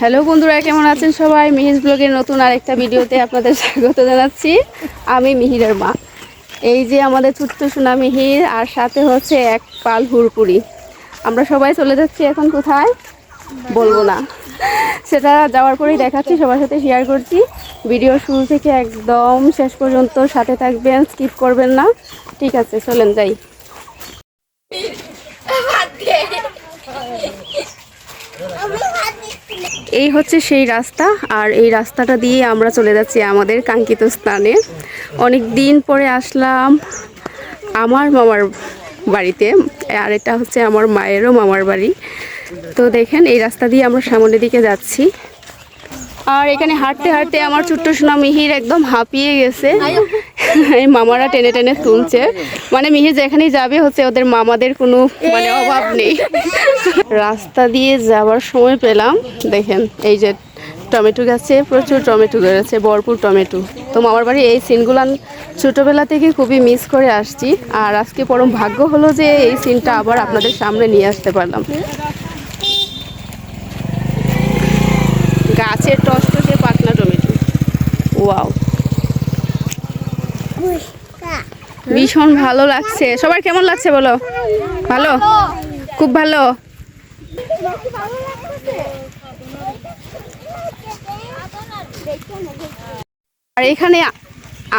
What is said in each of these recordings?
Hello বন্ধুরা, কেমন আছেন সবাই? মিহির ব্লগের নতুন আরেকটা ভিডিওতে আপনাদের স্বাগত জানাচ্ছি। আমি মিহিরের মা। এই যে আমাদের ছোট্ট সোনা মিহির আর সাথে হচ্ছে এক পাল হুড়পুরি আমরা সবাই চলে যাচ্ছি এখন কোথায়? বলব না। সেটা যাওয়ার পরেই দেখাচ্ছি, সবার সাথে শেয়ার করছি। ভিডিও শুরু থেকে একদম শেষ পর্যন্ত সাথে থাকবেন স্কিপ করবেন না। ঠিক আছে, চলেন যাই। এই হচ্ছে সেই রাস্তা, আর এই রাস্তাটা দিয়ে আমরা চলে যাচ্ছি আমাদের কাঙ্ক্ষিত স্থানে। অনেক দিন পরে আসলাম আমার মামার বাড়িতে, আর এটা হচ্ছে আমার মায়েরও মামার বাড়ি। তো দেখেন, এই রাস্তা দিয়ে আমরা সামনের দিকে যাচ্ছি। আর এখানে হাঁটতে হাঁটতে আমার ছোট্ট সোনা মিহির একদম হাঁপিয়ে গেছে। এই মামারা টেনে টেনে তুলছে। মানে মিহির যেখানেই যাবে হচ্ছে ওদের মামাদের কোনো মানে অভাব নেই। রাস্তা দিয়ে যাওয়ার সময় পেলাম। দেখেন, এই যে টমেটো গাছে প্রচুর টমেটো ধরেছে ভরপুর টমেটো। তো মামার বাড়ি এই সিনগুলো ছোটোবেলা থেকে খুবই মিস করে আসছি। আর আজকে পরম ভাগ্য হলো যে এই সিনটা আবার আপনাদের সামনে নিয়ে আসতে পারলাম। গাছের টসটসে পাতলা টমেটো। ওয়াও। ভীষণ ভালো লাগছে। সবার কেমন লাগছে বলো? ভালো? খুব ভালো? আর এখানে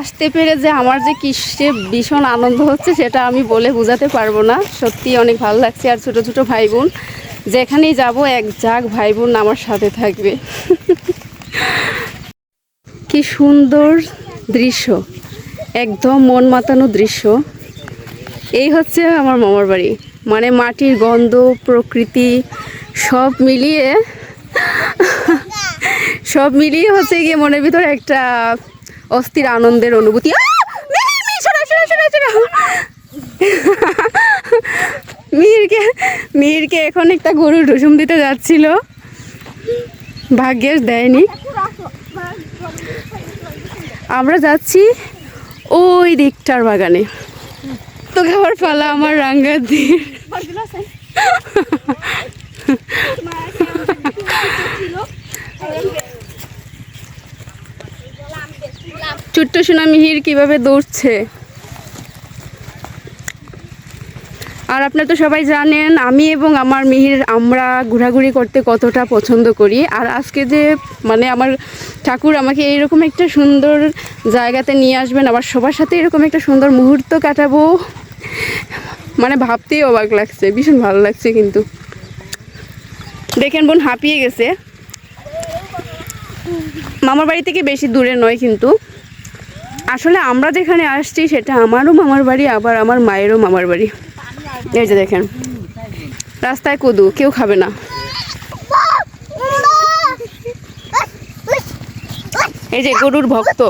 আসতে পেরে যে আমার যে কিসে ভীষণ আনন্দ হচ্ছে, সেটা আমি বলে বোঝাতে পারব না। সত্যি অনেক ভালো লাগছে। আর ছোট ছোট ভাই বোন যেখানেই যাব, এক জাগ ভাই বোন আমার সাথে থাকবে। কি সুন্দর দৃশ্য। একদম মন মাতানো দৃশ্য। এই হচ্ছে আমার মামার বাড়ি। মানে মাটির গন্ধ, প্রকৃতি, সব মিলিয়ে সব মিলিয়ে হচ্ছে গিয়ে মনের ভিতরে একটা অস্থির আনন্দের অনুভূতি। মিহিরকে মিহিরকে এখন একটা গরুর রসুম দিতে যাচ্ছিল। ভাগ্যের দেয়নি। আমরা যাচ্ছি ওই দিকটার বাগানে। তো খাবার পালা আমার রাঙ্গার দিয়ে ছোট্ট সোনা মিহির কীভাবে দৌড়ছে? আর আপনারা তো সবাই জানেন, আমি এবং আমার মিহির আমরা ঘোরাঘুরি করতে কতটা পছন্দ করি। আর আজকে যে মানে আমার ঠাকুর আমাকে এইরকম একটা সুন্দর জায়গাতে নিয়ে আসবেন, আবার সবার সাথে এরকম একটা সুন্দর মুহূর্ত কাটাবো মানে ভাবতেই অবাক লাগছে, ভীষণ ভালো লাগছে কিন্তু। দেখেন বোন, হাঁপিয়ে গেছে। মামার বাড়ি থেকে বেশি দূরে নয় কিন্তু। আসলে আমরা যেখানে আসছি, সেটা আমারও মামার বাড়ি, আবার আমার মায়েরও মামার বাড়ি। এই যে দেখেন। রাস্তায় কদু কেউ খাবে না। এই যে গরুর ভক্ত.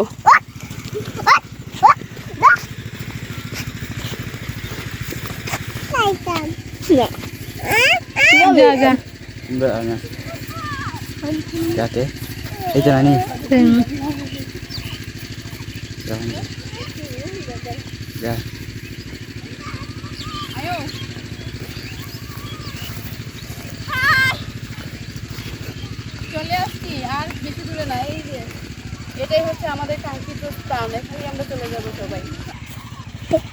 চলে আসছি আর বেশি দূরে না এই যে। এটাই হচ্ছে আমাদের কাঙ্ক্ষিত স্থান এখানেই আমরা চলে যাব সবাই।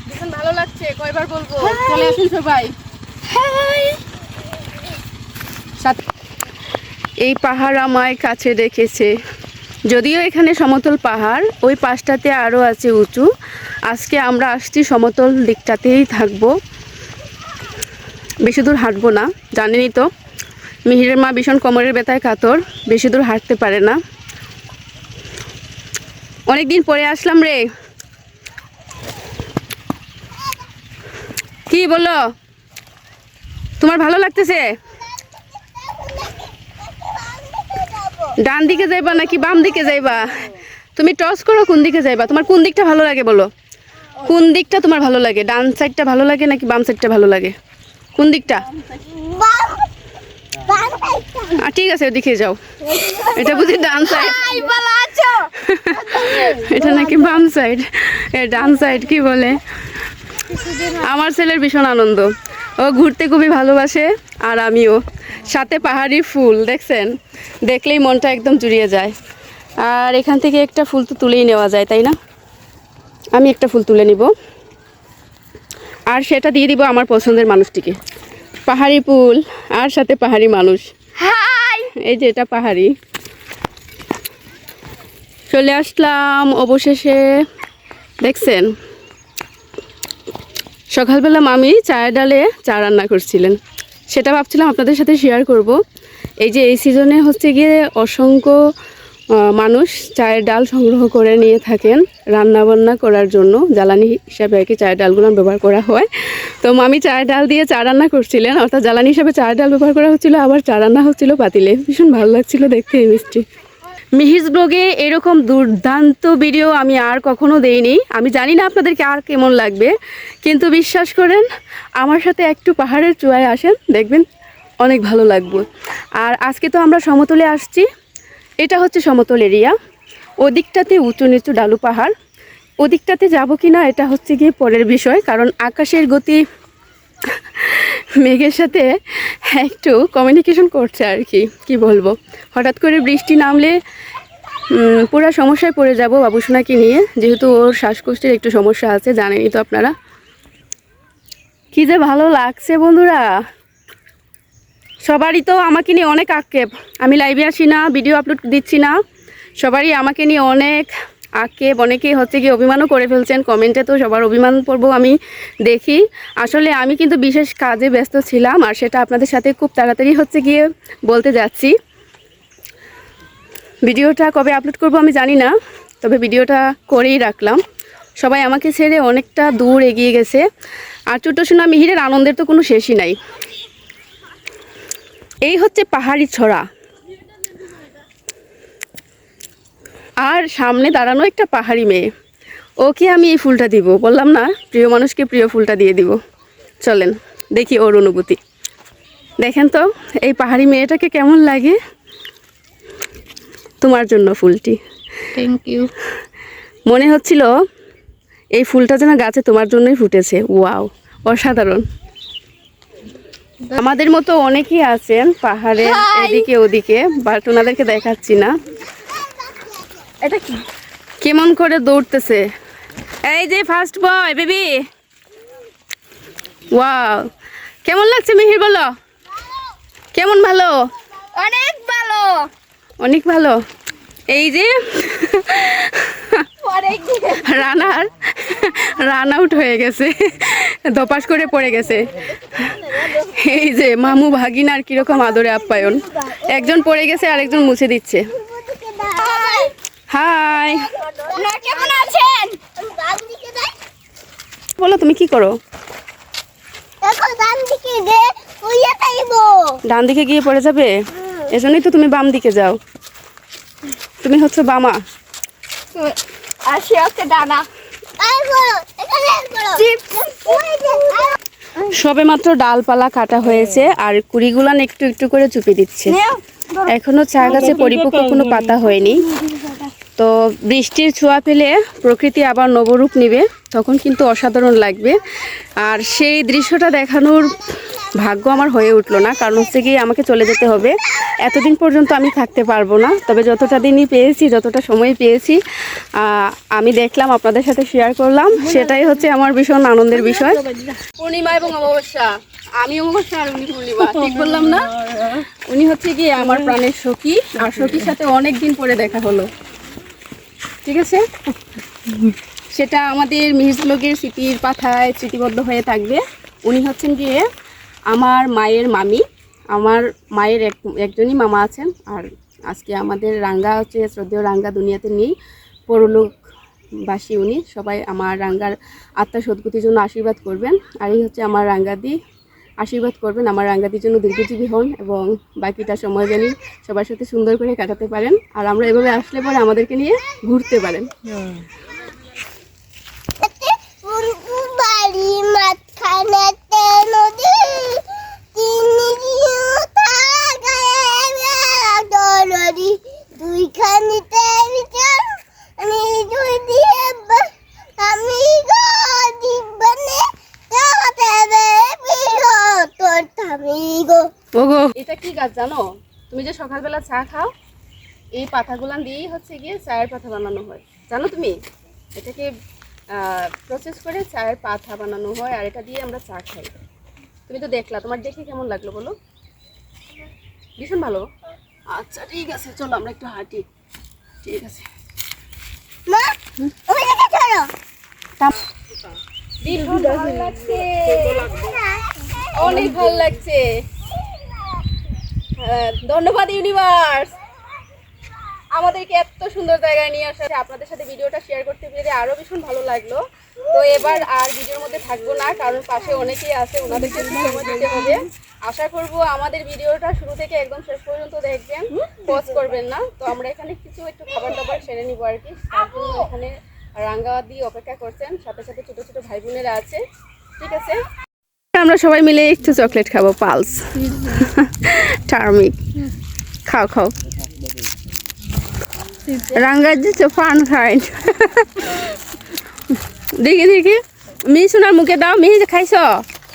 ভীষণ ভালো লাগছে কয়বার বলব চলে আসুন সবাই। এই পাহাড় আমায় কাছে রেখেছে। যদিও এখানে সমতল পাহাড় ওই পাশটাতে আরও আছে উঁচু। আজকে আমরা আসছি সমতল দিকটাতেই থাকব। বেশি দূর হাঁটবো না, জানেনই তো। মিহিরের মা ভীষণ কোমরের ব্যথায় কাতর, বেশি দূর হাঁটতে পারে না। অনেক দিন পরে আসলাম রে। কি বলল? তোমার ভালো লাগতেছে? ডান দিকে যাইবা নাকি বাম দিকে যাইবা? তুমি টস করো, কোন দিকে যাইবা? তোমার কোন দিকটা ভালো লাগে বলো? কোন দিকটা তোমার ভালো লাগে? ডান সাইডটা ভালো লাগে নাকি বাম সাইডটা ভালো লাগে? কোন দিকটা? ঠিক আছে ওদিকে যাও। এটা বুঝি ডান সাইড এটা নাকি বাম সাইড এ ডান সাইড কি বলে? আমার ছেলের ভীষণ আনন্দ। ও ঘুরতে খুবই ভালোবাসে আর আমিও। সাথে পাহাড়ি ফুল দেখছেন? দেখলেই মনটা একদম জুড়িয়ে যায়। আর এখান থেকে একটা ফুল তো তুলেই নেওয়া যায় তাই না? আমি একটা ফুল তুলে নিব। আর সেটা দিয়ে দিব আমার পছন্দের মানুষটিকে। পাহাড়ি ফুল আর সাথে পাহাড়ি মানুষ। হাই! এই যে এটা পাহাড়ি। চলে আসলাম অবশেষে। দেখছেন? সকালবেলা মামি চায়ের ডালে চা রান্না করছিলেন। সেটা ভাবছিলাম আপনাদের সাথে শেয়ার করব। এই যে এই সিজনে হচ্ছে গিয়ে অসংখ্য মানুষ চায়ের ডাল সংগ্রহ করে নিয়ে থাকেন রান্না বান্না করার জন্য। জ্বালানি হিসাবে আর কি চায়ের ডালগুলো ব্যবহার করা হয়। তো মামি চায়ের ডাল দিয়ে চা রান্না করছিলেন। অর্থাৎ জ্বালানি হিসাবে চায়ের ডাল ব্যবহার করা হচ্ছিল, আবার চা রান্না হচ্ছিল পাতিলে। ভীষণ ভালো লাগছিল দেখতে এই মিষ্টি। মিহিজ ব্লগে এরকম দুর্দান্ত ভিডিও আমি আর কখনো দেইনি। আমি জানি না আপনাদেরকে আর কেমন লাগবে, কিন্তু বিশ্বাস করেন, আমার সাথে একটু পাহাড়ের চূড়ায় আসেন, দেখবেন অনেক ভালো লাগবে। আর আজকে তো আমরা সমতলে আসছি এটা হচ্ছে সমতল এরিয়া। ওদিকটাতে উঁচু নিচু ডালু পাহাড়। ওদিকটাতে যাব কি না এটা হচ্ছে গিয়ে পরের বিষয়, কারণ আকাশের গতি মেঘের সাথে একটু কমিউনিকেশন করছে আর কি কি বলব। হঠাৎ করে বৃষ্টি নামলে পুরা সমস্যায় পড়ে যাব বাবুসোনাকে নিয়ে, যেহেতু ওর শ্বাসকষ্টের একটু সমস্যা আছে, জানেনই তো আপনারা। কী যে ভালো লাগছে বন্ধুরা। সবারই তো আমাকে নিয়ে অনেক আক্ষেপ। আমি লাইভে আসি না ভিডিও আপলোড দিচ্ছি না। সবারই আমাকে নিয়ে অনেক আক্ষেপ, অনেকেই হচ্ছে কি অভিমানও করে ফেলছেন। কমেন্টে তো সবার অভিমান পর্ব আমি দেখি। আসলে আমি কিন্তু বিশেষ কাজে ব্যস্ত ছিলাম আর সেটা আপনাদের সাথে খুব তাড়াতাড়ি হচ্ছে গিয়ে বলতে যাচ্ছি। ভিডিওটা কবে আপলোড করব আমি জানি না, তবে ভিডিওটা করেই রাখলাম। সবাই আমাকে ছেড়ে অনেকটা দূর এগিয়ে গেছে। আর ছোটো সোনা মিহিরের আনন্দের তো কোনো শেষই নাই। এই হচ্ছে পাহাড়ি ছড়া। আর সামনে দাঁড়ানো একটা পাহাড়ি মেয়ে। ওকে আমি এই ফুলটা দিব। বললাম না প্রিয় মানুষকে প্রিয় ফুলটা দিয়ে দিব। চলেন দেখি ওর অনুভূতি। দেখেন তো এই পাহাড়ি মেয়েটাকে কেমন লাগে? তোমার জন্য ফুলটি। থ্যাংক ইউ মনে হচ্ছিল এই ফুলটা যেন গাছে তোমার জন্যই ফুটেছে। ওয়াও অসাধারণ। আমাদের মতো অনেকেই আছেন পাহাড়ে এদিকে ওদিকে বাট ওনাদেরকে দেখাচ্ছি না। এটা কি? কেমন করে দৌড়তেছে? এই যে ফার্স্ট বয় বেবি ওয়াও কেমন লাগছে মিহির বলো? কেমন ভালো? অনেক ভালো! অনেক ভালো। এই যে রানার রান আউট হয়ে গেছে ধপাস করে পড়ে গেছে। এই যে মামু ভাগিনার কীরকম আদরে আপ্যায়ন। একজন পড়ে গেছে আর একজন মুছে দিচ্ছে। হাই। কেমন আছেন? বলো তুমি কি করো? ডান দিকে গিয়ে পড়ে যাবে? এজন্যই তো তুমি বাম দিকে যাও। তুমি হচ্ছে বামা। আর সে হচ্ছে ডানা। সবে মাত্র ডালপালা কাটা হয়েছে আর কুড়িগুলান একটু একটু করে চুপে দিচ্ছে। এখনও চা গাছে পরিপক্ক কোনো পাতা হয়নি। তো বৃষ্টির ছোঁয়া পেলে প্রকৃতি আবার নবরূপ নিবে তখন কিন্তু অসাধারণ লাগবে। আর সেই দৃশ্যটা দেখানোর ভাগ্য আমার হয়ে উঠল না কারণ হচ্ছে কি আমাকে চলে যেতে হবে। এতদিন পর্যন্ত আমি থাকতে পারব না, তবে যতটা দিনই পেয়েছি, যতটা সময় পেয়েছি আমি দেখলাম, আপনাদের সাথে শেয়ার করলাম। সেটাই হচ্ছে আমার ভীষণ আনন্দের বিষয়। পূর্ণিমা এবং অমাবস্যা। আমি অমাবস্যা আর উনি পূর্ণিমা। ঠিক বললাম না? উনি হচ্ছে কি আমার প্রাণের সখী, আর সখীর সাথে অনেক দিন পরে দেখা হলো। ঠিক আছে? সেটা আমাদের মিহিজলোকের স্মৃতির পাথায় স্মৃতিবদ্ধ হয়ে থাকবে। উনি হচ্ছেন গিয়ে আমার মায়ের মামি। আমার মায়ের এক, একজনই মামা আছেন আর আজকে আমাদের রাঙ্গা হচ্ছে, শ্রদ্ধেয় রাঙ্গা দুনিয়াতে নেই। পরলোকবাসী উনি, সবাই আমার রাঙ্গার আত্মা সদ্গতির জন্য আশীর্বাদ করবেন। আর এই হচ্ছে আমার রাঙ্গাদি, আশীর্বাদ করবেন, আমার রাঙ্গাদির জন্য দীর্ঘজীবী হন এবং বাকিটা সময় জানি সবার সাথে সুন্দর করে কাটাতে পারেন। আর আমরা এভাবে আসলে পরে আমাদেরকে নিয়ে ঘুরতে পারেন। বাড়ি নদী তিনি নদী দুইখানিতে বিচার আমি দুই আমি গো জীবনে তোর থামি গো কাজ জানো? তুমি যে সকালবেলা চা খাও, এই পাতাগুলান দিয়েই হচ্ছে গিয়ে চায়ের পাতা বানানো হয়। জানো তুমি? এটাকে প্রসেস করে চায়ের পাতা বানানো হয় আর এটা দিয়ে আমরা চা খাই। তুমি তো দেখলা তোমার দেখে কেমন লাগল বলো? ভীষণ ভালো। আচ্ছা ঠিক আছে চলো আমরা একটু হাঁটি। ঠিক আছে। অনেক ভালো লাগছে। হ্যাঁ, ধন্যবাদ ইউনিভার্স। আমাদেরকে এত সুন্দর জায়গায় নিয়ে আসা আপনাদের সাথে ভিডিওটা শেয়ার করতে পেরে আরও ভীষণ ভালো লাগল। তো এবার আর ভিডিওর মধ্যে থাকব না, কারণ পাশে অনেকেই আছে, ওনাদেরকে দিতে হবে। আশা করব আমাদের ভিডিওটা শুরু থেকে একদম শেষ পর্যন্ত দেখবেন, পজ করবেন না। তো আমরা এখানে কিছু একটু খাবার দাবার সেরে নিবো আর কি। তার জন্য এখানে রাঙ্গাদি অপেক্ষা করছেন, সাথে সাথে ছোট ছোট ভাই বোনেরা আছে। ঠিক আছে? আমরা সবাই মিলে একটু চকলেট খাব, পালস। টার্মিক। খাও খাও। রাঙ্গা যে ফান খাইন দেখি দেখি। মি সোনার মুখে দাও। মিহি, খাইছ?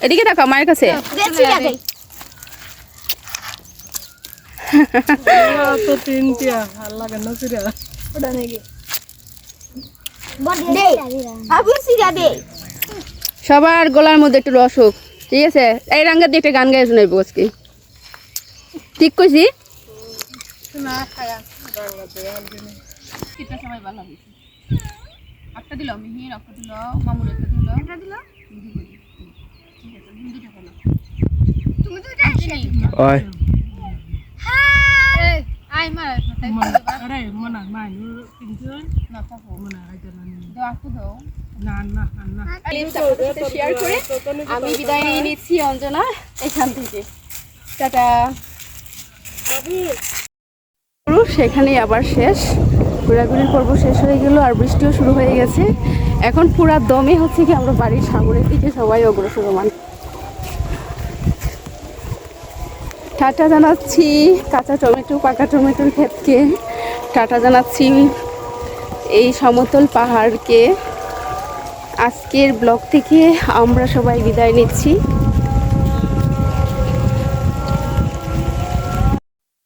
এদিকে দেখো মায়ের কাছে। সবার গলার মধ্যে একটু হোক। ঠিক আছে? এই রাঙ্গা দিয়ে একটা গান গাই শোনাইব আজকে। ঠিক কইছি? ভালো একটা দিল মিহির একটা দিল মামুর একটা দিল। একটা দিল? তুমি তো যাচ্ছি ওই আরে মনা মাইনু তিনজন না থাকো মনা আইতে না না। না না না। শেয়ার করে আমি বিদায় নিয়ে নিচ্ছি অঞ্জনা এখান থেকে। টাটা। সেখানেই আবার শেষ। ঘোরাঘুরির পর্ব শেষ হয়ে গেল আর বৃষ্টিও শুরু হয়ে গেছে। এখন পুরা দমে হচ্ছে কি আমরা বাড়ির সাগরের দিকে সবাই অগ্রসরমান। টাটা জানাচ্ছি, কাঁচা টমেটো, পাকা টমেটোর ক্ষেতকে। টাটা জানাচ্ছি এই সমতল পাহাড়কে। আজকের ব্লগ থেকে আমরা সবাই বিদায় নিচ্ছি।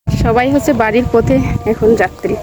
সবাই হচ্ছে বাড়ির পথে এখন যাত্রী।